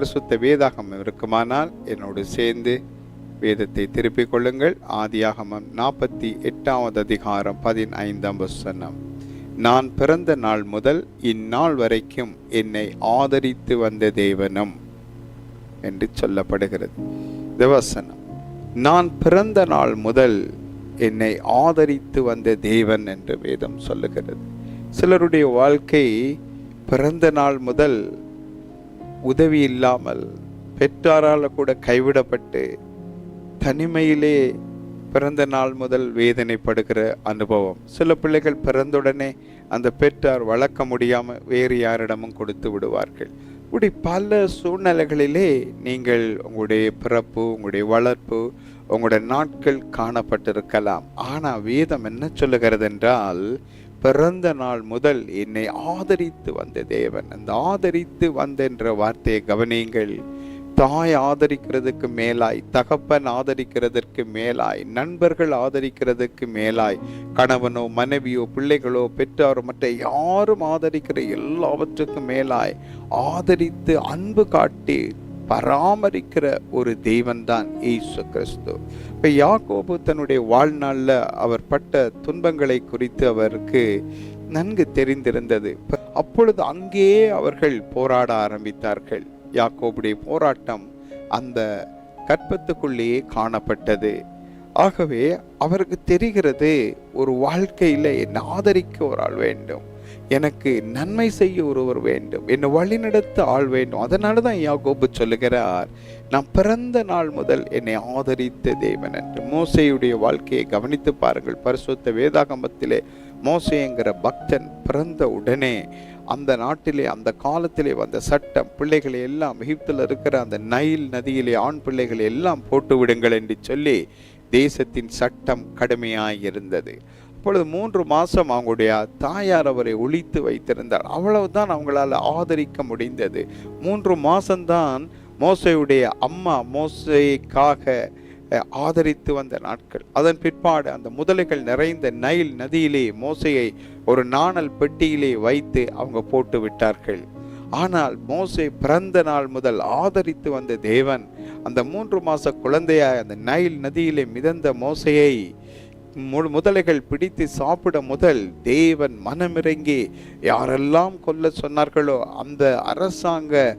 பரிசுத்த வேதாகமம் இருக்குமானால் என்னோடு சேர்ந்து வேதத்தை திருப்பிக் கொள்ளுங்கள். ஆதியாகமம் நாற்பத்தி எட்டாவது அதிகாரம் பதினைந்தாம் வசனம். நான் பிறந்த நாள் முதல் இந்நாள் வரைக்கும் என்னை ஆதரித்து வந்த தேவனும் என்று சொல்லப்படுகிறது. தேவசனம் நான் பிறந்த நாள் முதல் என்னை ஆதரித்து வந்த தேவன் என்று வேதம் சொல்லுகிறது. சிலருடைய வாழ்க்கை பிறந்த நாள் முதல் உதவி இல்லாமல் பெற்றாரால் கூட கைவிடப்பட்டு தனிமையிலே பிறந்த நாள் முதல் வேதனைப்படுகிற அனுபவம். சில பிள்ளைகள் பிறந்துடனே அந்த பெற்றார் வளர்க்க முடியாமல் வேறு யாரிடமும் கொடுத்து விடுவார்கள். இப்படி பல சூழ்நிலைகளிலே நீங்கள் உங்களுடைய பிறப்பு உங்களுடைய வளர்ப்பு உங்களுடைய நாட்கள் காணப்பட்டிருக்கலாம். ஆனால் வேதம் என்ன சொல்லுகிறது என்றால் பிறந்த நாள் முதல் என்னை ஆதரித்து வந்த தேவன். அந்த ஆதரித்து வந்த என்ற வார்த்தையை கவனியுங்கள். தாய் ஆதரிக்கிறதுக்கு மேலாய் தகப்பன் ஆதரிக்கிறதற்கு மேலாய் நண்பர்கள் ஆதரிக்கிறதுக்கு மேலாய் கணவனோ மனைவியோ பிள்ளைகளோ பெற்றாரோ மற்ற யாரும் ஆதரிக்கிற எல்லாவற்றுக்கும் மேலாய் ஆதரித்து அன்பு காட்டி பராமரிக்கிற ஒரு தெய்வன் தான் ஈசு கிறிஸ்து. இப்போ யாக்கோபு தன்னுடைய வாழ்நாளில் அவர் பட்ட துன்பங்களை குறித்து அவருக்கு நன்கு தெரிந்திருந்தது. அப்பொழுது அங்கே அவர்கள் போராட ஆரம்பித்தார்கள். யாக்கோபுடைய போராட்டம் அந்த கற்பத்துக்குள்ளேயே காணப்பட்டது. ஆகவே அவருக்கு தெரிகிறது ஒரு வாழ்க்கையில் என்னை ஆதரிக்க ஒரு ஆள் வேண்டும். எனக்கு நன்மை செய்ய ஒருவர் வேண்டும். என்னை வழிநடத்த ஆள் வேண்டும். அதனால தான் யாகோபு சொல்லுகிறார் நான் பிறந்த நாள் முதல் என்னை ஆதரித்த தேவன் என்று. மோசையுடைய வாழ்க்கையை கவனித்து பாருங்கள். பரிசுத்த வேதாகமத்திலே மோசைங்கிற பக்தன் பிறந்த உடனே அந்த நாட்டிலே அந்த காலத்திலே வந்த சட்டம் பிள்ளைகளை எல்லாம் எகிப்தில் இருக்கிற அந்த நைல் நதியிலே ஆண் பிள்ளைகளை எல்லாம் போட்டு விடுங்கள் என்று சொல்லி தேசத்தின் சட்டம் கடுமையாய் இருந்தது அப்பொழுது மூன்று மாதம் அவங்களுடைய தாயார் அவரை ஒழித்து வைத்திருந்தார். அவ்வளவுதான் அவங்களால் ஆதரிக்க முடிந்தது. மூன்று மாதம்தான் மோசையுடைய அம்மா மோசைக்காக ஆதரித்து வந்த நாட்கள். அதன் பிற்பாடு அந்த முதலைகள் நிறைந்த நைல் நதியிலே மோசையை ஒரு நாணல் பெட்டியிலே வைத்து அவங்க போட்டு விட்டார்கள். ஆனால் மோசை பிறந்த நாள் முதல் ஆதரித்து வந்த தேவன் அந்த மூன்று மாச குழந்தையாய் அந்த நைல் நதியிலே மிதந்த மோசையை முதலைகள் பிடித்து சாப்பிட முதல் தேவன் மனமிறங்கி யாரெல்லாம் கொல்ல சொன்னார்களோ அந்த அரசாங்க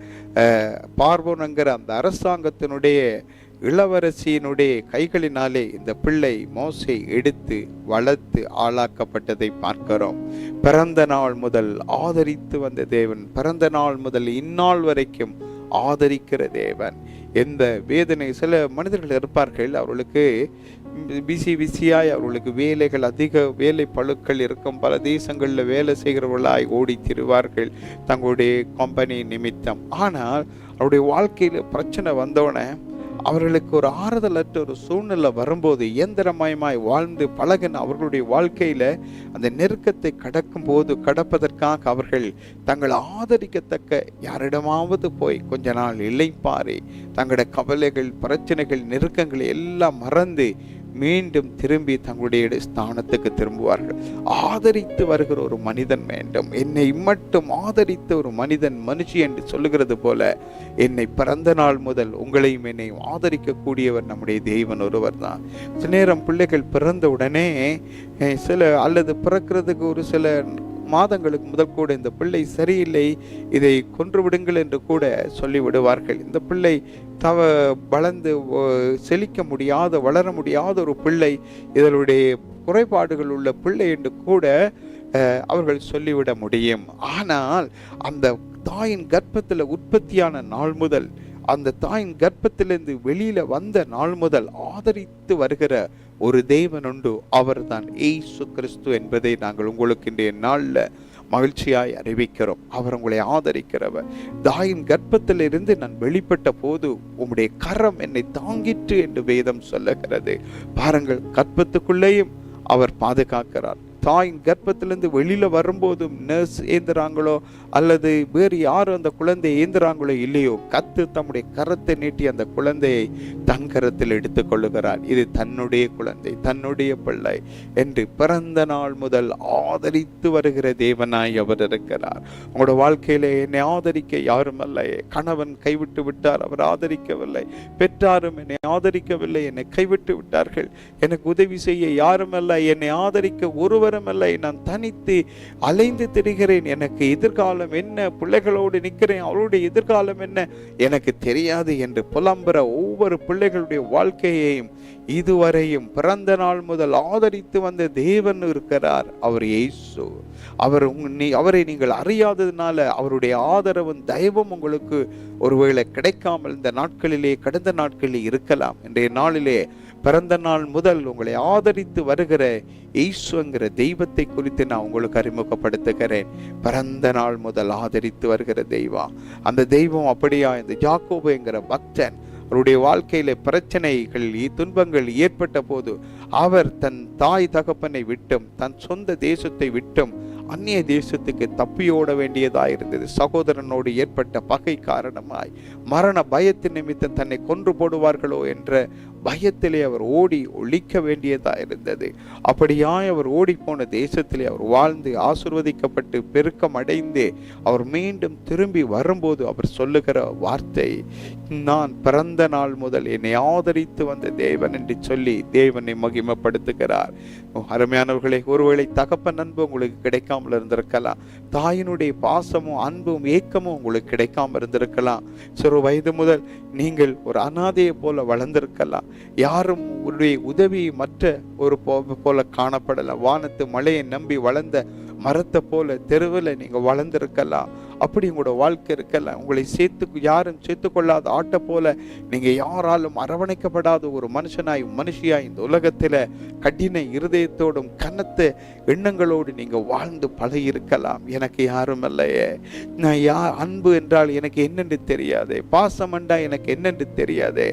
பார்வோனுங்கிற அந்த அரசாங்கத்தினுடைய இளவரசியினுடைய கைகளினாலே இந்த பிள்ளை மோசை எடுத்து வளர்த்து ஆளாக்கப்பட்டதை பார்க்கிறோம். பிறந்த நாள் முதல் ஆதரித்து வந்த தேவன் பிறந்த நாள் முதல் இந்நாள் வரைக்கும் ஆதரிக்கிற தேவன். எந்த வேதனை சில மனிதர்கள் இருப்பார்கள் அவர்களுக்கு பிசி பிஸியாய் அவர்களுக்கு வேலைகள் அதிக வேலை பழுக்கள் இருக்கும். பல தேசங்களில் வேலை செய்கிறவர்களாய் ஓடி திருவார்கள் தங்களுடைய கம்பெனி நிமித்தம். ஆனால் அவருடைய வாழ்க்கையில் பிரச்சனை வந்தோடனே அவர்களுக்கு ஒரு ஆறுதலற்ற ஒரு சூழ்நிலை வரும்போது இயந்திரமயமாய் வாழ்ந்து பழகின அவர்களுடைய வாழ்க்கையில் அந்த நெருக்கத்தை கடக்கும் போது கடப்பதற்காக அவர்கள் தங்களை ஆதரிக்கத்தக்க யாரிடமாவது போய் கொஞ்ச நாள் இளைப்பாரி தங்களோட கவலைகள் பிரச்சனைகள் நெருக்கங்களை எல்லாம் மறந்து மீண்டும் திரும்பி தங்களுடைய ஸ்தானத்துக்கு திரும்புவார்கள். ஆதரித்து வருகிற ஒரு மனிதன் வேண்டும். என்னை மட்டும் ஆதரித்த ஒரு மனிதன் மனுஷி என்று சொல்லுகிறது போல என்னை பிறந்த நாள் முதல் உங்களையும் என்னையும் ஆதரிக்கக்கூடியவர் நம்முடைய தெய்வன் ஒருவர் தான் சில நேரம் பிள்ளைகள் பிறந்த உடனே சில அல்லது பிறக்கிறதுக்கு ஒரு சில மாதங்களுக்கு முதல் கூட இந்த பிள்ளை சரியில்லை இதை கொன்று விடுங்கள் என்று கூட சொல்லிவிடுவார்கள். இந்த பிள்ளை தவ வளர்ந்து செழிக்க முடியாத வளர முடியாத ஒரு பிள்ளை இதனுடைய குறைபாடுகள் உள்ள பிள்ளை என்று கூட அவர்கள் சொல்லிவிட முடியும். ஆனால் அந்த தாயின் கர்ப்பத்தில் உற்பத்தியான நாள் முதல் அந்த தாயின் கர்ப்பத்திலிருந்து வெளியில வந்த நாள் முதல் ஆதரித்து வருகிற ஒரு தேவன் உண்டு அவர் தான் ஏசு கிறிஸ்து என்பதை நாங்கள் உங்களுக்கு இன்றைய நாளில் மகிழ்ச்சியாய் அறிவிக்கிறோம். அவர் உங்களை ஆதரிக்கிறவர். தாயின் கர்ப்பத்திலிருந்து நான் வெளிப்பட்ட போது உம்முடைய கரம் என்னை தாங்கிற்று என்று வேதம் சொல்லுகிறது. பாருங்கள் கற்பத்துக்குள்ளேயும் அவர் பாதுகாக்கிறார். தாயின் கர்ப்பத்திலேருந்து வெளியில் வரும்போதும் நர்ஸ் ஏந்துறாங்களோ அல்லது வேறு யாரும் அந்த குழந்தையை ஏந்துறாங்களோ இல்லையோ கத்து தம்முடைய கரத்தை நீட்டி அந்த குழந்தையை தன் கரத்தில் கொள்ளுகிறார். இது தன்னுடைய குழந்தை தன்னுடைய பிள்ளை என்று பிறந்த நாள் முதல் ஆதரித்து வருகிற தேவனாய் அவர் இருக்கிறார். உங்களோட வாழ்க்கையில என்னை ஆதரிக்க யாரும் அல்ல. கணவன் கைவிட்டு விட்டார் அவர் ஆதரிக்கவில்லை. பெற்றாரும் என்னை ஆதரிக்கவில்லை என்னை கைவிட்டு விட்டார்கள். எனக்கு உதவி செய்ய யாரும் அல்ல. என்னை ஆதரிக்க ஒருவர் விவரமில்லை நான் தனித்து அலைந்து திரிகிறேன். எனக்கு எதிர்காலம் என்ன? பிள்ளைகளோடு நிற்கிறேன். அவருடைய எதிர்காலம் என்ன? எனக்கு தெரியாது என்று புலம்புற ஒவ்வொரு பிள்ளைகளுடைய வாழ்க்கையையும் இதுவரையும் பிறந்த நாள் முதல் ஆதரித்து வந்த தேவன் இருக்கிறார். அவர் இயேசு. அவர் நீ அவரை நீங்கள் அறியாததுனால அவருடைய ஆதரவும் தயவும் உங்களுக்கு ஒருவேளை கிடைக்காமல் இந்த நாட்களிலே கடந்த நாட்களில் இருக்கலாம். இன்றைய நாளிலே பிறந்த நாள் முதல் உங்களை ஆதரித்து வருகிற ஈஸ்வங்கிற தெய்வத்தை குறித்து நான் உங்களுக்கு அறிமுகப்படுத்துகிறேன். பிறந்த நாள் முதல் ஆதரித்து வருகிற தெய்வம். அந்த தெய்வம் அப்படியா? இந்த ஜாக்கோபுங்கிற பக்தன். அவருடைய வாழ்க்கையில பிரச்சனைகள் துன்பங்கள் ஏற்பட்ட போது அவர் தன் தாய் தகப்பனை விட்டும் தன் சொந்த தேசத்தை விட்டும் அந்நிய தேசத்துக்கு தப்பியோட வேண்டியதாக இருந்தது. சகோதரனோடு ஏற்பட்ட பகை காரணமாய் மரண பயத்தின் நிமித்தம் தன்னை கொன்று போடுவார்களோ என்ற பயத்திலே அவர் ஓடி ஒழிக்க வேண்டியதா இருந்தது. அப்படியாய் அவர் ஓடி போன தேசத்திலே அவர் வாழ்ந்து ஆசிர்வதிக்கப்பட்டு பெருக்கம் அடைந்து அவர் மீண்டும் திரும்பி வரும்போது அவர் சொல்லுகிற வார்த்தை நான் பிறந்த நாள் முதல் என்னை ஆதரித்து வந்த தேவன் என்று சொல்லி தேவனை மகிமைப்படுத்துகிறார். அருமையானவர்களே ஒருவேளை தகப்பன் அன்பு உங்களுக்கு கிடைக்காமல் இருந்திருக்கலாம். தாயினுடைய பாசமும் அன்பும் ஏக்கமும் உங்களுக்கு கிடைக்காமல் இருந்திருக்கலாம். சிறு வயது முதல் நீங்கள் ஒரு அனாதையை போல வளர்ந்திருக்கலாம். யாரும் உடைய உதவி மற்ற ஒரு போ- போல காணப்படலாம் வானத்து மழையை நம்பி வளர்ந்த மரத்தை போல தெருவில் நீங்க வளர்ந்துருக்கலாம். அப்படி உங்களோட வாழ்க்கை இருக்கலாம் உங்களை சேர்த்து யாரும் சேர்த்து கொள்ளாத ஆட்டை போல நீங்க யாராலும் அரவணைக்கப்படாத ஒரு மனுஷனாய் மனுஷியாய் இந்த உலகத்துல கடின இருதயத்தோடும் கனத்த எண்ணங்களோடு நீங்க வாழ்ந்து பழகியிருக்கலாம். எனக்கு யாரும் இல்லையே நான் யா அன்பு என்றால் எனக்கு என்னென்று தெரியாது. பாசம் என்றால் எனக்கு என்னென்று தெரியாது.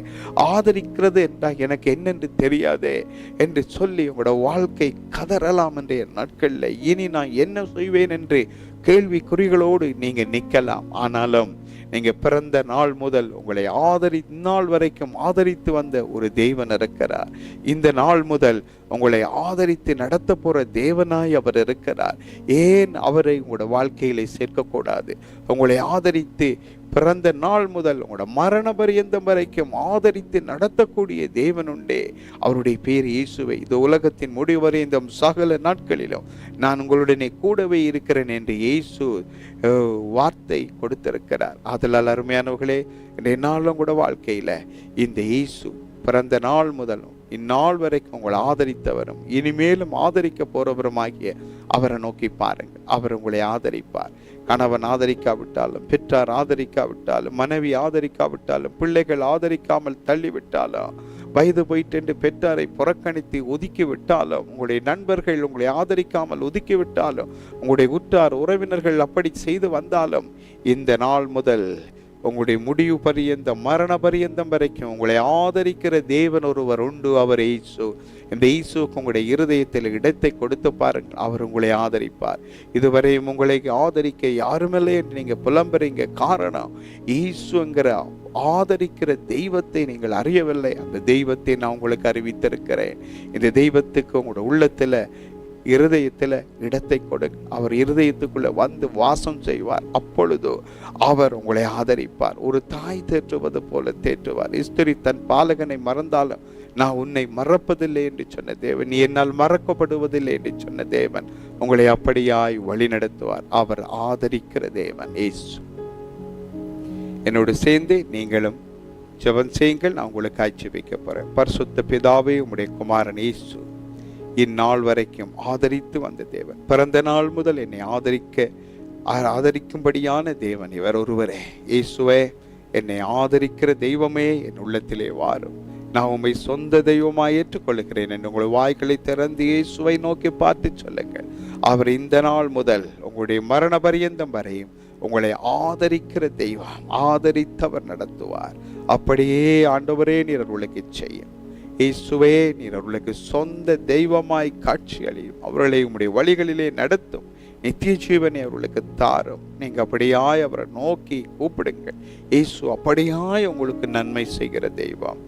ஆதரிக்கிறது என்றால் எனக்கு என்னென்று தெரியாது. என்று சொல்லி உங்களோட வாழ்க்கை கதறலாம் என்ற நாட்களில் இனி நான் என்ன செய்வேன் என்று கேள்விக்குறிகளோடு நீங்க நிற்கலாம். ஆனாலும் நீங்க பிறந்த நாள் முதல் உங்களை ஆதரி நாள் வரைக்கும் ஆதரித்து வந்த ஒரு தேவன் இருக்கிறார். இந்த நாள் முதல் உங்களை ஆதரித்து நடத்த போற தேவனாய் அவர் இருக்கிறார். ஏன் அவரை உங்களோட வாழ்க்கையில சேர்க்கக்கூடாது? உங்களை ஆதரித்து பிறந்த நாள் முதல் உங்களோட மரண பரியந்தம் வரைக்கும் ஆதரித்து நடத்தக்கூடிய தேவன் உண்டே அவருடைய பேர் இயேசுவை. இந்த உலகத்தின் முடிவரைந்தும் சகல நாட்களிலும் நான் உங்களுடனே கூடவே இருக்கிறேன் என்று இயேசு வார்த்தை கொடுத்திருக்கிறார். அதில் அருமையானவர்களே இன்றைய நாளும் கூட வாழ்க்கையில இந்த இயேசு பிறந்த நாள் முதலும் இந்நாள் வரைக்கும் உங்களை ஆதரித்தவரும் இனிமேலும் ஆதரிக்க போறவருமாகிய அவரை நோக்கி பாருங்கள். அவர் உங்களை ஆதரிப்பார். கணவன் ஆதரிக்காவிட்டாலும் பெற்றார் ஆதரிக்காவிட்டாலும் மனைவி ஆதரிக்காவிட்டாலும் பிள்ளைகள் ஆதரிக்காமல் தள்ளிவிட்டாலும் வயது போயிட்டு பெற்றாரை புறக்கணித்து ஒதுக்கி விட்டாலும் உங்களுடைய நண்பர்கள் உங்களை ஆதரிக்காமல் ஒதுக்கி விட்டாலும் உங்களுடைய உற்றார் உறவினர்கள் அப்படி செய்து வந்தாலும் இந்த நாள் முதல் உங்களுடைய முடிவு பரியந்தம் மரண பரியந்தம் வரைக்கும் உங்களை ஆதரிக்கிற தேவன் ஒருவர் உண்டு. அவர் ஈசு இந்த ஈசுக்கு உங்களுடைய இருதயத்தில் இடத்தை கொடுத்து பாருங்கள். அவர் உங்களை ஆதரிப்பார். இதுவரையும் உங்களை ஆதரிக்க யாருமில்லை என்று நீங்கள் புலம்புறீங்க. காரணம் ஈசுங்கிற ஆதரிக்கிற தெய்வத்தை நீங்கள் அறியவில்லை. அந்த தெய்வத்தை நான் உங்களுக்கு அறிவித்திருக்கிறேன். இந்த தெய்வத்துக்கு உங்களோட உள்ளத்தில் இருதயத்தில் இடத்தை கொடு. அவர் இருதயத்துக்குள்ளே வந்து வாசம் செய்வார். அப்பொழுது அவர் உங்களை ஆதரிப்பார். ஒரு தாய் தேற்றுவது போல தேற்றுவார். இஸ்திரி தன் பாலகனை மறந்தாலும் நான் உன்னை மறப்பதில்லை என்று சொன்ன தேவன் நீ என்னால் மறக்கப்படுவதில்லை என்று சொன்ன தேவன் உங்களை அப்படியாய் வழி நடத்துவார் அவர் ஆதரிக்கிற தேவன் ஏசு என்னோடு சேர்ந்து நீங்களும் ஜெபம் செய்யுங்கள். நான் உங்களுக்கு காய்ச்சி வைக்க போறேன். பரிசுத்த பிதாவே உடைய குமாரன் ஏசு இந்நாள் வரைக்கும் ஆதரித்து வந்த தேவன். பிறந்த நாள் முதல் என்னை ஆதரிக்க ஆதரிக்கும்படியான தேவன் இவர் ஒருவரே. இயேசுவே என்னை ஆதரிக்கிற தெய்வமே என் உள்ளத்திலே வாரும். நான் உண்மை சொந்த தெய்வமாய் ஏற்றுக்கொள்கிறேன் என்று உங்கள் வாய்களை திறந்து இயேசுவை நோக்கி பார்த்து சொல்லுங்கள். அவர் இந்த நாள் முதல் உங்களுடைய மரண பரியந்தம் வரையும் உங்களை ஆதரிக்கிற தெய்வம் ஆதரித்தவர் நடத்துவார். அப்படியே ஆண்டவரே நீர் உங்களுக்கு செய்யும். இயேசுவே நீர் அவர்களுக்கு சொந்த தெய்வமாய் காட்சியளியும். அவர்களை உம்முடைய வழிகளிலே நடத்தும். நித்திய ஜீவனை அவர்களுக்கு தாரும். நீங்க அப்படியாய் அவரை நோக்கி கூப்பிடுங்கள். இயேசு அப்படியாய் உங்களுக்கு நன்மை செய்கிற தெய்வம்.